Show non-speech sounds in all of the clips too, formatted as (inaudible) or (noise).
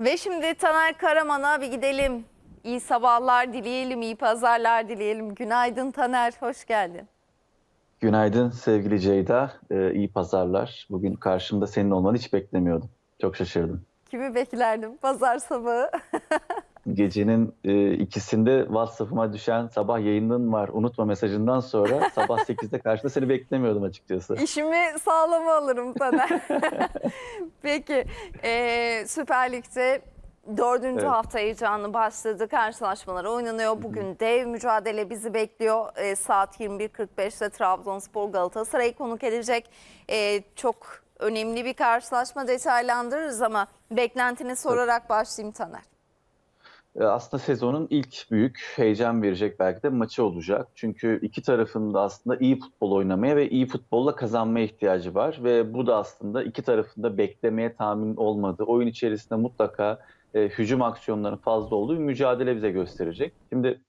Ve şimdi Taner Karaman'a bir gidelim. İyi sabahlar dileyelim, iyi pazarlar dileyelim. Günaydın Taner, hoş geldin. Günaydın sevgili Ceyda. Ee, iyi pazarlar. Bugün karşımda senin olmanı hiç beklemiyordum. Çok şaşırdım. Kimi beklerdim pazar sabahı? (laughs) Gecenin e, ikisinde WhatsApp'ıma düşen sabah yayının var unutma mesajından sonra (laughs) sabah 8'de karşıda seni beklemiyordum açıkçası. İşimi sağlama alırım Taner. (laughs) Peki, e, Süper Lig'de dördüncü Evet. hafta heyecanı başladı. Karşılaşmalar oynanıyor. Bugün dev mücadele bizi bekliyor. E, saat 21.45'te Trabzonspor Galatasaray'ı konuk edecek. E, çok önemli bir karşılaşma detaylandırırız ama beklentini sorarak başlayayım Taner. E, Aslında sezonun ilk büyük heyecan verecek belki de maçı olacak. Çünkü iki tarafın da aslında iyi futbol oynamaya ve iyi futbolla kazanmaya ihtiyacı var. Ve bu da aslında iki tarafın da beklemeye tahmin olmadığı, oyun içerisinde mutlaka e, hücum aksiyonlarının fazla olduğu bir mücadele bize gösterecek. Şimdi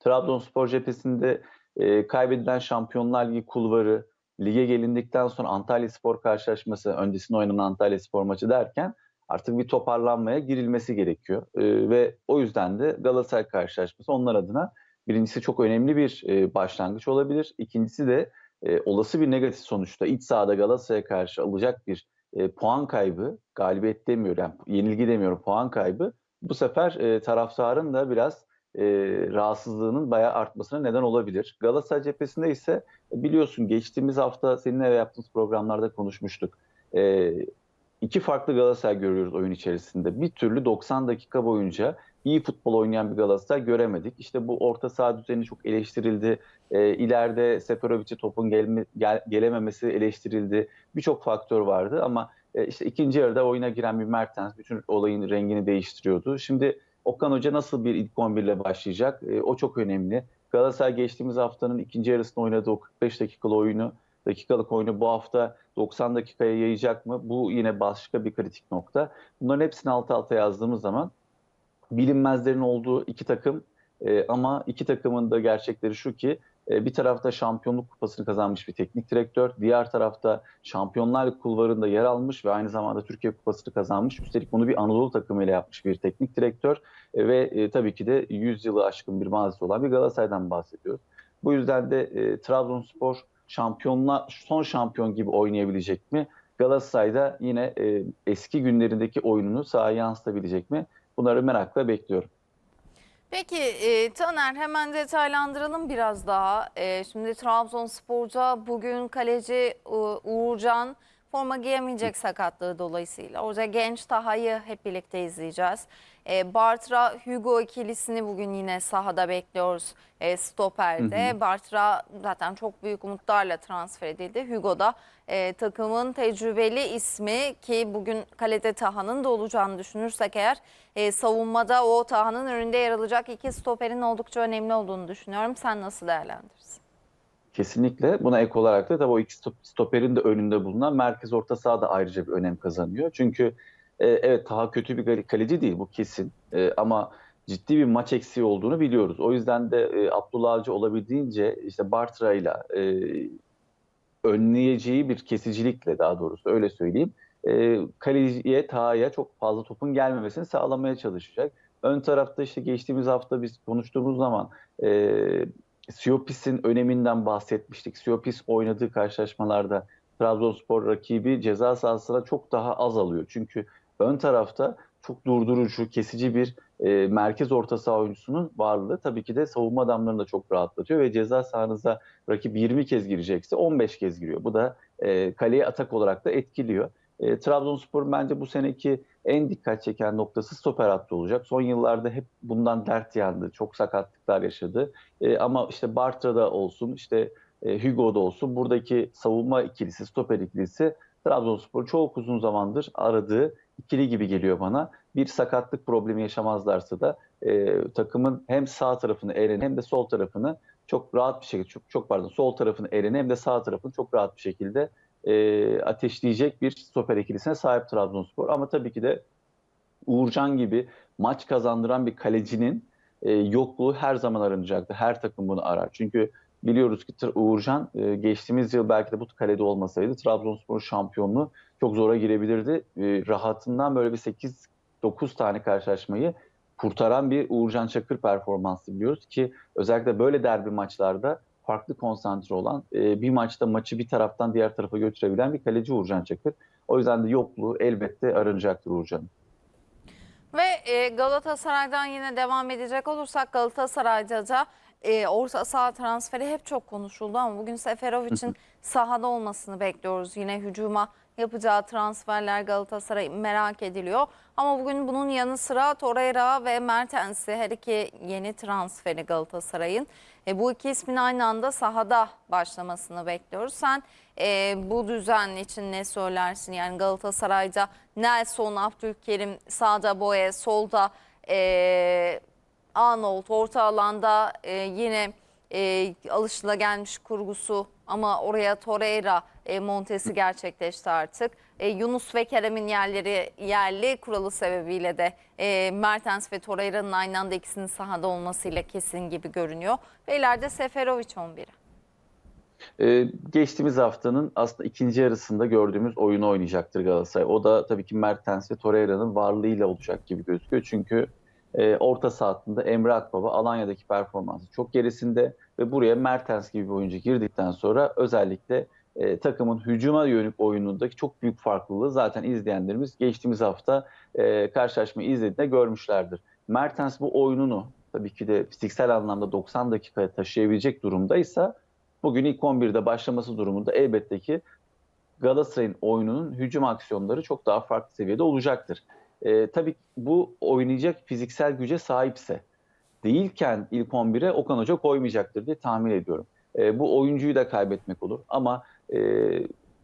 Trabzonspor cephesinde e, kaybedilen Şampiyonlar Ligi kulvarı, lige gelindikten sonra Antalya Spor karşılaşması, öncesinde oynanan Antalya Spor maçı derken artık bir toparlanmaya girilmesi gerekiyor. E, ve o yüzden de Galatasaray karşılaşması onlar adına birincisi çok önemli bir e, başlangıç olabilir. İkincisi de e, olası bir negatif sonuçta iç sahada Galatasaray'a karşı alacak bir e, puan kaybı, galibiyet demiyorum, yani yenilgi demiyorum, puan kaybı bu sefer e, taraftarın da biraz e, rahatsızlığının bayağı artmasına neden olabilir. Galatasaray cephesinde ise biliyorsun geçtiğimiz hafta seninle yaptığımız programlarda konuşmuştuk. E, iki farklı Galatasaray görüyoruz oyun içerisinde. Bir türlü 90 dakika boyunca iyi futbol oynayan bir Galatasaray göremedik. İşte bu orta saha düzeni çok eleştirildi. E, ileride Seferovic'e topun gelme, gel, gelememesi eleştirildi. Birçok faktör vardı ama e, işte ikinci yarıda oyuna giren bir Mertens bütün olayın rengini değiştiriyordu. Şimdi Okan Hoca nasıl bir ilk 11 ile başlayacak? E, o çok önemli. Galatasaray geçtiğimiz haftanın ikinci yarısında oynadığı o 45 dakikalık oyunu, dakikalık oyunu bu hafta 90 dakikaya yayacak mı? Bu yine başka bir kritik nokta. Bunların hepsini alt alta yazdığımız zaman bilinmezlerin olduğu iki takım e, ama iki takımın da gerçekleri şu ki e, bir tarafta şampiyonluk kupasını kazanmış bir teknik direktör, diğer tarafta Şampiyonlar kulvarında yer almış ve aynı zamanda Türkiye kupasını kazanmış. Üstelik bunu bir Anadolu takımıyla yapmış bir teknik direktör e, ve e, tabii ki de 100 yılı aşkın bir mazisi olan bir Galatasaray'dan bahsediyoruz. Bu yüzden de e, Trabzonspor şampiyonla son şampiyon gibi oynayabilecek mi? Galatasaray'da yine e, eski günlerindeki oyununu sahaya yansıtabilecek mi? Bunları merakla bekliyorum. Peki e, Taner hemen detaylandıralım biraz daha. E, şimdi Trabzonspor'da bugün kaleci e, Uğurcan forma giyemeyecek sakatlığı dolayısıyla. Orada genç Taha'yı hep birlikte izleyeceğiz. E, Bartra Hugo ikilisini bugün yine sahada bekliyoruz e, stoperde. Bartra zaten çok büyük umutlarla transfer edildi. Hugo da e, takımın tecrübeli ismi ki bugün kalede Taha'nın da olacağını düşünürsek eğer e, savunmada o Taha'nın önünde yer alacak iki stoperin oldukça önemli olduğunu düşünüyorum. Sen nasıl değerlendirirsin? Kesinlikle. Buna ek olarak da tabii o iki stop- stoperin de önünde bulunan merkez orta saha da ayrıca bir önem kazanıyor. Çünkü e, evet daha kötü bir kale- kaleci değil bu kesin. E, ama ciddi bir maç eksiği olduğunu biliyoruz. O yüzden de e, Abdullah Avcı olabildiğince işte Bartra'yla e, önleyeceği bir kesicilikle daha doğrusu öyle söyleyeyim. E, kaleciye, Taha'ya çok fazla topun gelmemesini sağlamaya çalışacak. Ön tarafta işte geçtiğimiz hafta biz konuştuğumuz zaman e, Siopis'in öneminden bahsetmiştik. Siopis oynadığı karşılaşmalarda Trabzonspor rakibi ceza sahasına çok daha az alıyor. Çünkü ön tarafta çok durdurucu, kesici bir e, merkez orta saha oyuncusunun varlığı tabii ki de savunma adamlarını da çok rahatlatıyor ve ceza sahanıza rakip 20 kez girecekse 15 kez giriyor. Bu da e, kaleye atak olarak da etkiliyor. E, Trabzonspor bence bu seneki en dikkat çeken noktası stoper hattı olacak. Son yıllarda hep bundan dert yandı. Çok sakatlıklar yaşadı. E, ama işte Bartra'da olsun, işte e, Hugo'da olsun buradaki savunma ikilisi, stoper ikilisi Trabzonspor çok uzun zamandır aradığı ikili gibi geliyor bana. Bir sakatlık problemi yaşamazlarsa da e, takımın hem sağ tarafını Eren hem de sol tarafını çok rahat bir şekilde, çok, çok pardon sol tarafını Eren hem de sağ tarafını çok rahat bir şekilde e, ateşleyecek bir stoper ikilisine sahip Trabzonspor. Ama tabii ki de Uğurcan gibi maç kazandıran bir kalecinin e, yokluğu her zaman aranacaktır. Her takım bunu arar. Çünkü biliyoruz ki Uğurcan e, geçtiğimiz yıl belki de bu kalede olmasaydı Trabzonspor şampiyonluğu çok zora girebilirdi. E, rahatından böyle bir 8 9 tane karşılaşmayı kurtaran bir Uğurcan Çakır performansı biliyoruz ki özellikle böyle derbi maçlarda farklı konsantre olan e, bir maçta maçı bir taraftan diğer tarafa götürebilen bir kaleci Uğurcan Çakır. O yüzden de yokluğu elbette aranacaktır Uğurcan'ın. Ve Galatasaray'dan yine devam edecek olursak Galatasaray'da da e, orta saha transferi hep çok konuşuldu ama bugün Seferovic'in sahada olmasını bekliyoruz. Yine hücuma yapacağı transferler Galatasaray merak ediliyor. Ama bugün bunun yanı sıra Torreira ve Mertens'i her iki yeni transferi Galatasaray'ın. E, bu iki ismin aynı anda sahada başlamasını bekliyoruz. Sen e, bu düzen için ne söylersin? Yani Galatasaray'da Nelson, Abdülkerim sağda Boye, solda e, Arnold, orta alanda e, yine e, alışılagelmiş kurgusu ama oraya Torreira e, montesi gerçekleşti artık. E, Yunus ve Kerem'in yerleri yerli kuralı sebebiyle de e, Mertens ve Torreira'nın aynı anda ikisinin sahada olmasıyla kesin gibi görünüyor. Ve ileride Seferovic 11'i. Ee, geçtiğimiz haftanın aslında ikinci yarısında gördüğümüz oyunu oynayacaktır Galatasaray. O da tabii ki Mertens ve Torreira'nın varlığıyla olacak gibi gözüküyor. Çünkü e, orta sahatında Emre Akbaba Alanya'daki performansı çok gerisinde ve buraya Mertens gibi bir oyuncu girdikten sonra özellikle e, takımın hücuma yönelik oyunundaki çok büyük farklılığı zaten izleyenlerimiz geçtiğimiz hafta e, karşılaşmayı izlediğinde görmüşlerdir. Mertens bu oyununu tabii ki de fiziksel anlamda 90 dakikaya taşıyabilecek durumdaysa bugün ilk 11'de başlaması durumunda elbette ki Galatasaray'ın oyununun hücum aksiyonları çok daha farklı seviyede olacaktır. E, tabii bu oynayacak fiziksel güce sahipse değilken ilk 11'e Okan Hoca koymayacaktır diye tahmin ediyorum. E, bu oyuncuyu da kaybetmek olur ama e,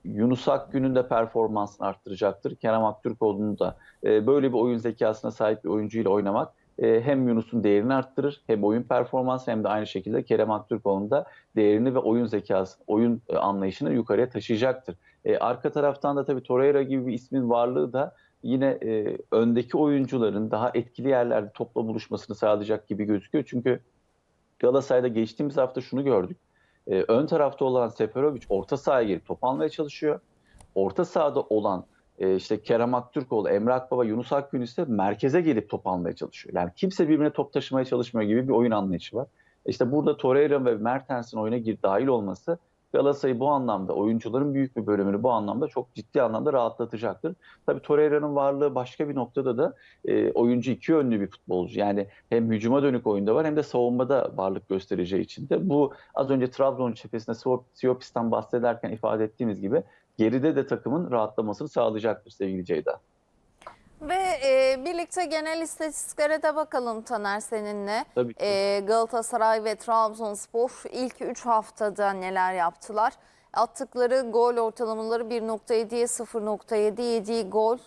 Yunus Akgün'ün de performansını arttıracaktır. Kerem Aktürkoğlu'nun da e, böyle bir oyun zekasına sahip bir oyuncuyla oynamak e, hem Yunus'un değerini arttırır hem oyun performansı hem de aynı şekilde Kerem Aktürkoğlu'nun da değerini ve oyun zekası, oyun e, anlayışını yukarıya taşıyacaktır. E, arka taraftan da tabii Torreira gibi bir ismin varlığı da yine e, öndeki oyuncuların daha etkili yerlerde topla buluşmasını sağlayacak gibi gözüküyor. Çünkü Galatasaray'da geçtiğimiz hafta şunu gördük. E, ön tarafta olan Seferovic orta sahaya girip top almaya çalışıyor. Orta sahada olan e, işte Kerem Aktürkoğlu, Emre Akbaba, Yunus Akgün ise merkeze gelip top almaya çalışıyor. Yani kimse birbirine top taşımaya çalışmıyor gibi bir oyun anlayışı var. İşte burada Torreira ve Mertens'in oyuna gir dahil olması Galatasaray'ı bu anlamda oyuncuların büyük bir bölümünü bu anlamda çok ciddi anlamda rahatlatacaktır. Tabii Torreira'nın varlığı başka bir noktada da e, oyuncu iki yönlü bir futbolcu. Yani hem hücuma dönük oyunda var hem de savunmada varlık göstereceği için de bu az önce Trabzon cephesinde Siopis'ten bahsederken ifade ettiğimiz gibi geride de takımın rahatlamasını sağlayacaktır sevgili Ceyda. Ve e, birlikte genel istatistiklere de bakalım Taner seninle. Tabii ki. E, Galatasaray ve Trabzonspor ilk 3 haftada neler yaptılar? Attıkları gol ortalamaları 1.7'ye 0.7 yediği gol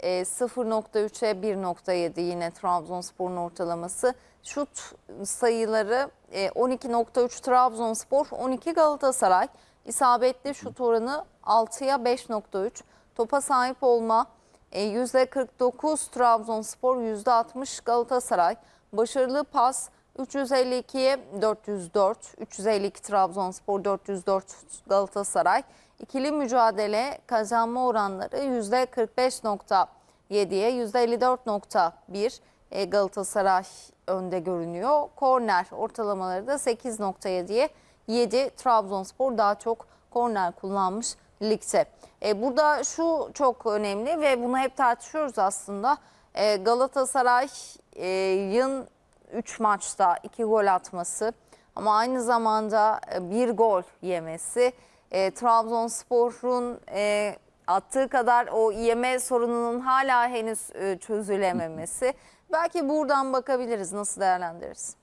e, 0.3'e 1.7 yine Trabzonspor'un ortalaması. Şut sayıları e, 12.3 Trabzonspor 12 Galatasaray. İsabetli şut oranı 6'ya 5.3. Topa sahip olma e, %49 Trabzonspor, %60 Galatasaray. Başarılı pas 352'ye 404, 352 Trabzonspor, 404 Galatasaray. İkili mücadele kazanma oranları %45.7'ye %54.1 e, Galatasaray önde görünüyor. Korner ortalamaları da 8.7'ye 7 Trabzonspor daha çok korner kullanmış ligde. E, burada şu çok önemli ve bunu hep tartışıyoruz aslında. E, Galatasaray'ın 3 maçta 2 gol atması ama aynı zamanda e, bir gol yemesi. E, Trabzonspor'un e, attığı kadar o yeme sorununun hala henüz e, çözülememesi. Belki buradan bakabiliriz. Nasıl değerlendiririz?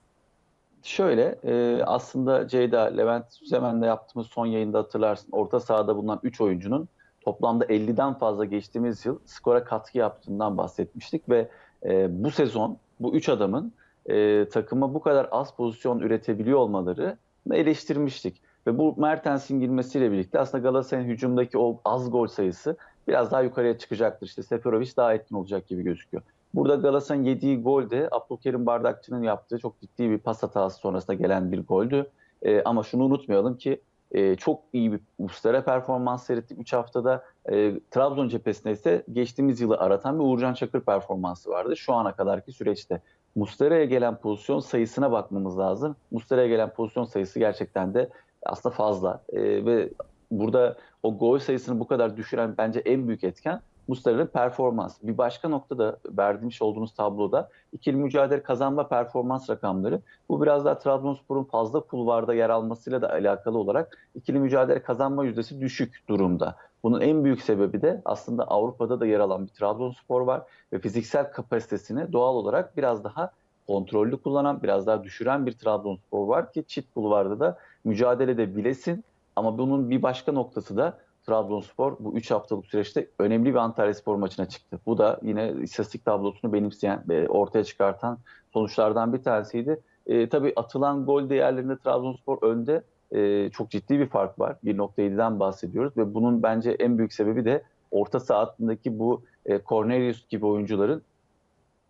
Şöyle e, aslında Ceyda, Levent Süzemen'le yaptığımız son yayında hatırlarsın. Orta sahada bulunan 3 oyuncunun toplamda 50'den fazla geçtiğimiz yıl skora katkı yaptığından bahsetmiştik ve e, bu sezon bu 3 adamın e, takıma bu kadar az pozisyon üretebiliyor olmaları eleştirmiştik. Ve bu Mertens'in girmesiyle birlikte aslında Galatasaray'ın hücumdaki o az gol sayısı biraz daha yukarıya çıkacaktır. İşte Seferovic daha etkin olacak gibi gözüküyor. Burada Galatasaray'ın yediği gol de Abdülkerim Bardakçı'nın yaptığı çok ciddi bir pas hatası sonrasında gelen bir goldü. E, ama şunu unutmayalım ki e, çok iyi bir Muslera performans seyrettik 3 haftada. E, Trabzon cephesinde ise geçtiğimiz yılı aratan bir Uğurcan Çakır performansı vardı şu ana kadarki süreçte. Muslera'ya gelen pozisyon sayısına bakmamız lazım. Muslera'ya gelen pozisyon sayısı gerçekten de aslında fazla. E, ve burada o gol sayısını bu kadar düşüren bence en büyük etken Muslera'nın performans. Bir başka noktada verdiğimiz olduğunuz tabloda ikili mücadele kazanma performans rakamları. Bu biraz daha Trabzonspor'un fazla kulvarda yer almasıyla da alakalı olarak ikili mücadele kazanma yüzdesi düşük durumda. Bunun en büyük sebebi de aslında Avrupa'da da yer alan bir Trabzonspor var ve fiziksel kapasitesini doğal olarak biraz daha kontrollü kullanan, biraz daha düşüren bir Trabzonspor var ki çift kulvarda da mücadelede bilesin. Ama bunun bir başka noktası da Trabzonspor bu 3 haftalık süreçte önemli bir Antalyaspor maçına çıktı. Bu da yine istatistik tablosunu benimseyen ve ortaya çıkartan sonuçlardan bir tanesiydi. E, tabii atılan gol değerlerinde Trabzonspor önde. E, çok ciddi bir fark var. 1.7'den bahsediyoruz ve bunun bence en büyük sebebi de orta saha bu e, Cornelius gibi oyuncuların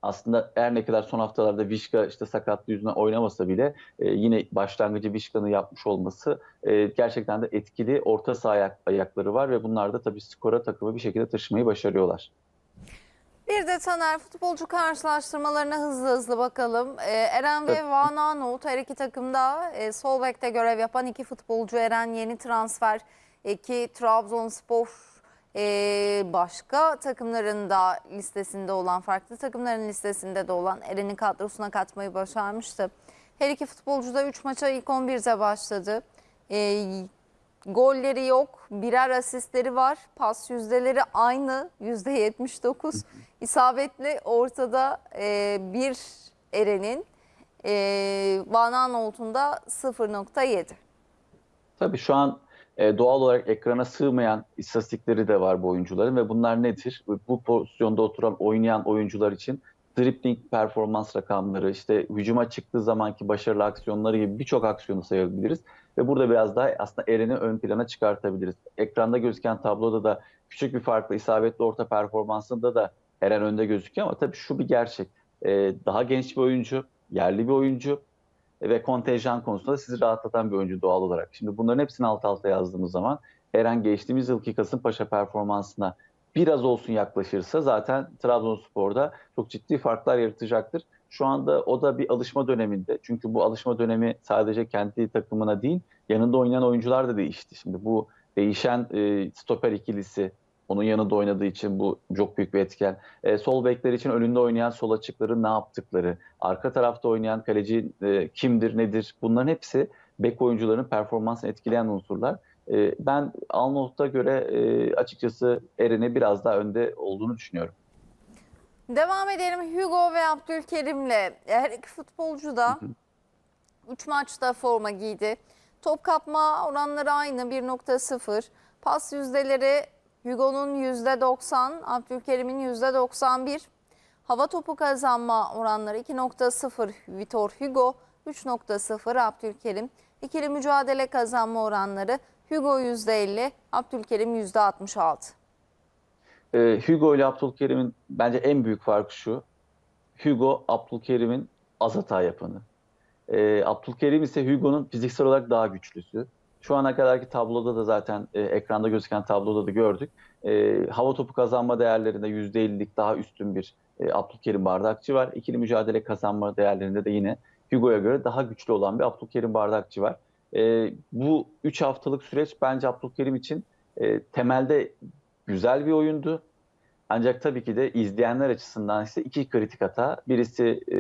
aslında her ne kadar son haftalarda Vişka işte sakatlığı yüzünden oynamasa bile e, yine başlangıcı Vişka'nın yapmış olması e, gerçekten de etkili orta saha ayak, ayakları var ve bunlar da tabii skora takımı bir şekilde taşımayı başarıyorlar. Bir de Taner futbolcu karşılaştırmalarına hızlı hızlı bakalım. Ee, Eren ve Van Aanholt her iki takımda e, sol bekte görev yapan iki futbolcu. Eren yeni transfer. İki Trabzonspor e, başka takımların da listesinde olan, farklı takımların listesinde de olan Eren'i kadrosuna katmayı başarmıştı. Her iki futbolcu da 3 maça ilk 11'de başladı. E, Golleri yok, birer asistleri var. Pas yüzdeleri aynı, yüzde 79. (laughs) İsabetli ortada e, bir Eren'in, e, Van Aanholt'un da 0.7. Tabii şu an e, doğal olarak ekrana sığmayan istatistikleri de var bu oyuncuların ve bunlar nedir? Bu pozisyonda oturan oynayan oyuncular için dribbling performans rakamları, işte hücuma çıktığı zamanki başarılı aksiyonları gibi birçok aksiyonu sayabiliriz. Ve burada biraz daha aslında Eren'i ön plana çıkartabiliriz. Ekranda gözüken tabloda da küçük bir farkla isabetli orta performansında da Eren önde gözüküyor ama tabii şu bir gerçek. E, daha genç bir oyuncu, yerli bir oyuncu ve kontenjan konusunda sizi rahatlatan bir oyuncu doğal olarak. Şimdi bunların hepsini alt alta yazdığımız zaman Eren geçtiğimiz yılki Kasımpaşa performansına biraz olsun yaklaşırsa zaten Trabzonspor'da çok ciddi farklar yaratacaktır. Şu anda o da bir alışma döneminde. Çünkü bu alışma dönemi sadece kendi takımına değil, yanında oynayan oyuncular da değişti. Şimdi bu değişen e, stoper ikilisi, onun yanında oynadığı için bu çok büyük bir etken. E, sol bekler için önünde oynayan sol açıkların ne yaptıkları, arka tarafta oynayan kaleci e, kimdir, nedir bunların hepsi bek oyuncularının performansını etkileyen unsurlar. E, ben Alnot'a göre e, açıkçası Eren'i biraz daha önde olduğunu düşünüyorum. Devam edelim Hugo ve Abdülkerim'le. Her iki futbolcu da 3 maçta forma giydi. Top kapma oranları aynı 1.0. Pas yüzdeleri Hugo'nun %90, Abdülkerim'in %91. Hava topu kazanma oranları 2.0 Vitor Hugo, 3.0 Abdülkerim. İkili mücadele kazanma oranları Hugo %50, Abdülkerim %66. Ee, Hugo ile Abdülkerim'in bence en büyük farkı şu. Hugo Abdülkerim'in az hata yapanı. Ee, Abdülkerim ise Hugo'nun fiziksel olarak daha güçlüsü. Şu ana kadarki tabloda da zaten e, ekranda gözüken tabloda da gördük. E, hava topu kazanma değerlerinde %50'lik daha üstün bir e, Abdülkerim Bardakçı var. İkili mücadele kazanma değerlerinde de yine Hugo'ya göre daha güçlü olan bir Abdülkerim Bardakçı var. E, bu 3 haftalık süreç bence Abdülkerim için e, temelde güzel bir oyundu. Ancak tabii ki de izleyenler açısından ise iki kritik hata. Birisi e,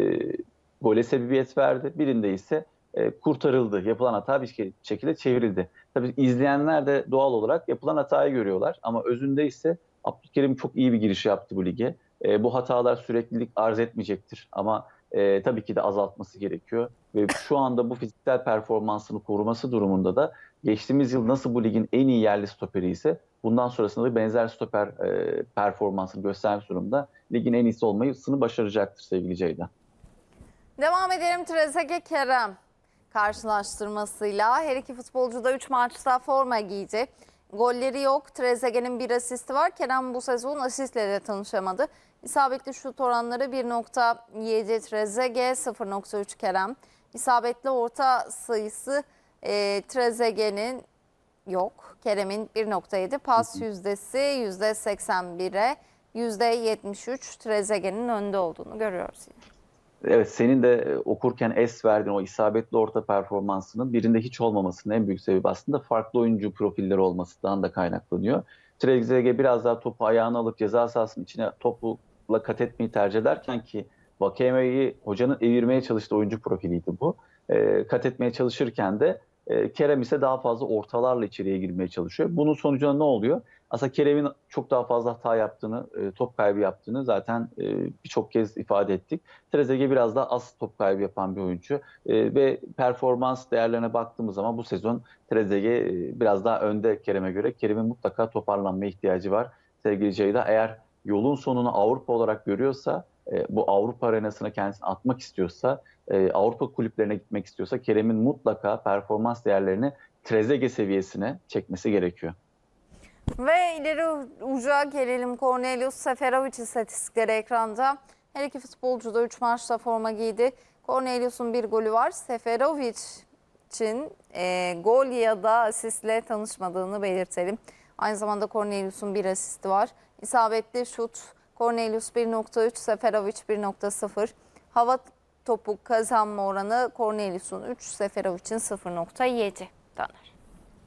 gole sebebiyet verdi. Birinde ise e, kurtarıldı. Yapılan hata bir şekilde çevrildi. Tabii izleyenler de doğal olarak yapılan hatayı görüyorlar. Ama özünde ise Abdülkerim çok iyi bir giriş yaptı bu lige. E, bu hatalar süreklilik arz etmeyecektir. Ama e, tabii ki de azaltması gerekiyor. Ve şu anda bu fiziksel performansını koruması durumunda da geçtiğimiz yıl nasıl bu ligin en iyi yerli stoperi ise bundan sonrasında da benzer stoper e, performansını göstermiş durumda ligin en iyisi olmayısını başaracaktır sevgili Ceyda. Devam edelim Trezeguet Kerem karşılaştırmasıyla. Her iki futbolcu da 3 maçta forma giydi. Golleri yok. Trezeguet'in bir asisti var. Kerem bu sezon asistle de tanışamadı. İsabetli şut oranları 1.7 Trezeguet, 0.3 Kerem. İsabetli orta sayısı e, Trezeguet'in yok. Kerem'in 1.7 pas yüzdesi %81'e %73 Trezeguet'in önde olduğunu görüyoruz. yine. Evet senin de e, okurken es verdiğin o isabetli orta performansının birinde hiç olmamasının en büyük sebebi aslında farklı oyuncu profilleri olmasından da kaynaklanıyor. Trezeguet biraz daha topu ayağına alıp ceza sahasının içine topla kat etmeyi tercih ederken ki Vakeme'yi hocanın evirmeye çalıştığı oyuncu profiliydi bu. E, kat etmeye çalışırken de e, Kerem ise daha fazla ortalarla içeriye girmeye çalışıyor. Bunun sonucunda ne oluyor? Aslında Kerem'in çok daha fazla hata yaptığını, e, top kaybı yaptığını zaten e, birçok kez ifade ettik. Trezeguet biraz daha az top kaybı yapan bir oyuncu E, ve performans değerlerine baktığımız zaman bu sezon Trezeguet biraz daha önde Kerem'e göre. Kerem'in mutlaka toparlanmaya ihtiyacı var sevgili Ceyda. Eğer yolun sonunu Avrupa olarak görüyorsa, bu Avrupa arenasına kendisini atmak istiyorsa, Avrupa kulüplerine gitmek istiyorsa Kerem'in mutlaka performans değerlerini Trezeguet seviyesine çekmesi gerekiyor. Ve ileri uca gelelim Cornelius Seferovic istatistikleri ekranda. Her iki futbolcu da 3 maçta forma giydi. Cornelius'un bir golü var. Seferovic'in e, gol ya da asistle tanışmadığını belirtelim. Aynı zamanda Cornelius'un bir asisti var. İsabetli şut Cornelius 1.3, Seferovic 1.0. Hava topu kazanma oranı Cornelius'un 3, Seferovic'in 0.7. Taner.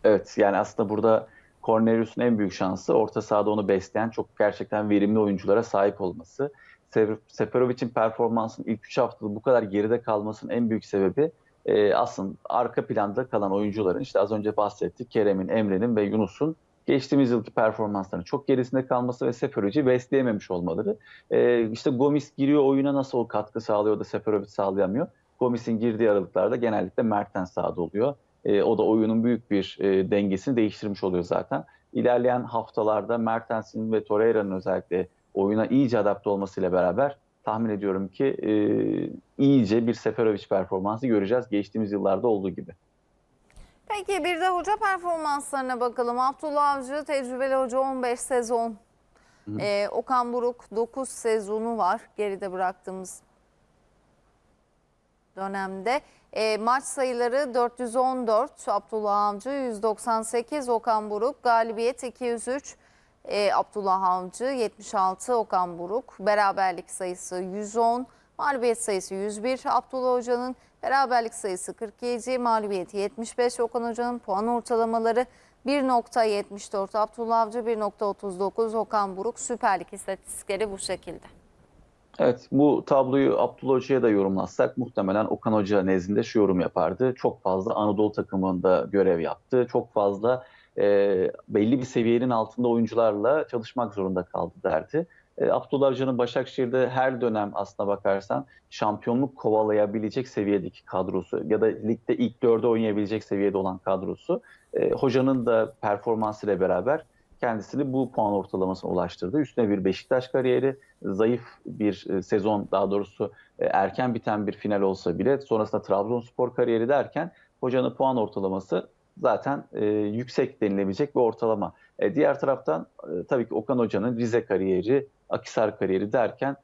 Evet yani aslında burada Cornelius'un en büyük şansı orta sahada onu besleyen çok gerçekten verimli oyunculara sahip olması. Se- Seferovic'in performansının ilk 3 haftada bu kadar geride kalmasının en büyük sebebi e, aslında arka planda kalan oyuncuların işte az önce bahsettik Kerem'in, Emre'nin ve Yunus'un geçtiğimiz yılki performanslarının çok gerisinde kalması ve Seferovic'i besleyememiş olmaları. E, işte Gomis giriyor oyuna nasıl o katkı sağlıyor da Seferovic sağlayamıyor. Gomis'in girdiği aralıklarda genellikle Mertens sahada oluyor. E, o da oyunun büyük bir e, dengesini değiştirmiş oluyor zaten. İlerleyen haftalarda Mertens'in ve Torreira'nın özellikle oyuna iyice adapte olmasıyla beraber tahmin ediyorum ki e, iyice bir Seferovic performansı göreceğiz geçtiğimiz yıllarda olduğu gibi. Peki bir de hoca performanslarına bakalım. Abdullah Avcı tecrübeli hoca 15 sezon. Ee, Okan Buruk 9 sezonu var geride bıraktığımız dönemde. Ee, maç sayıları 414 Abdullah Avcı 198 Okan Buruk galibiyet 203 Ee, Abdullah Avcı 76 Okan Buruk beraberlik sayısı 110 mağlubiyet sayısı 101 Abdullah Hoca'nın beraberlik sayısı 47 mağlubiyeti 75 Okan Hoca'nın puan ortalamaları 1.74 Abdullah Avcı 1.39 Okan Buruk Süper Lig istatistikleri bu şekilde. Evet bu tabloyu Abdullah Hoca'ya da yorumlatsak muhtemelen Okan Hoca nezdinde şu yorum yapardı. Çok fazla Anadolu takımında görev yaptı. Çok fazla e, belli bir seviyenin altında oyuncularla çalışmak zorunda kaldı derdi. E, Abdullah Hoca'nın Başakşehir'de her dönem aslına bakarsan şampiyonluk kovalayabilecek seviyedeki kadrosu ya da ligde ilk dörde oynayabilecek seviyede olan kadrosu. E, hocanın da performansıyla beraber kendisini bu puan ortalamasına ulaştırdı. Üstüne bir Beşiktaş kariyeri, zayıf bir e, sezon daha doğrusu e, erken biten bir final olsa bile sonrasında Trabzonspor kariyeri derken hocanın puan ortalaması zaten e, yüksek denilebilecek bir ortalama. Diğer taraftan tabii ki Okan Hoca'nın Rize kariyeri, Akisar kariyeri derken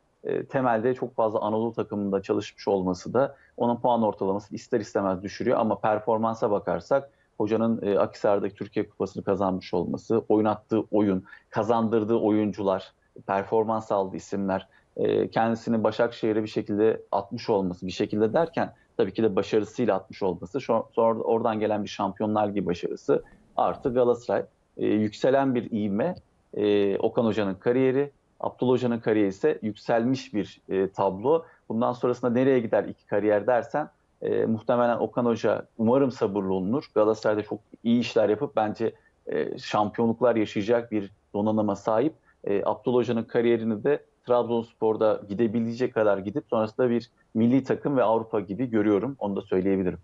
temelde çok fazla Anadolu takımında çalışmış olması da onun puan ortalamasını ister istemez düşürüyor. Ama performansa bakarsak hocanın e, Akisar'daki Türkiye Kupası'nı kazanmış olması, oynattığı oyun, kazandırdığı oyuncular, performans aldığı isimler, e, kendisini Başakşehir'e bir şekilde atmış olması, bir şekilde derken tabii ki de başarısıyla atmış olması, şu- sonra oradan gelen bir Şampiyonlar Ligi başarısı artı Galatasaray. E, yükselen bir ivme, e, Okan Hoca'nın kariyeri, Abdullah Hoca'nın kariyeri ise yükselmiş bir e, tablo. Bundan sonrasında nereye gider iki kariyer dersen e, muhtemelen Okan Hoca umarım sabırlı olunur. Galatasaray'da çok iyi işler yapıp bence e, şampiyonluklar yaşayacak bir donanıma sahip. E, Abdullah Hoca'nın kariyerini de Trabzonspor'da gidebilecek kadar gidip sonrasında bir milli takım ve Avrupa gibi görüyorum. Onu da söyleyebilirim.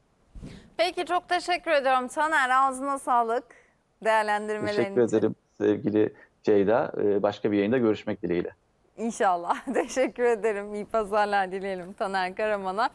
Peki çok teşekkür ediyorum. Taner ağzına sağlık değerlendirmelerin Teşekkür için. ederim sevgili Ceyda. E, başka bir yayında görüşmek dileğiyle. İnşallah. (laughs) Teşekkür ederim. İyi pazarlar dileyelim Taner Karaman'a.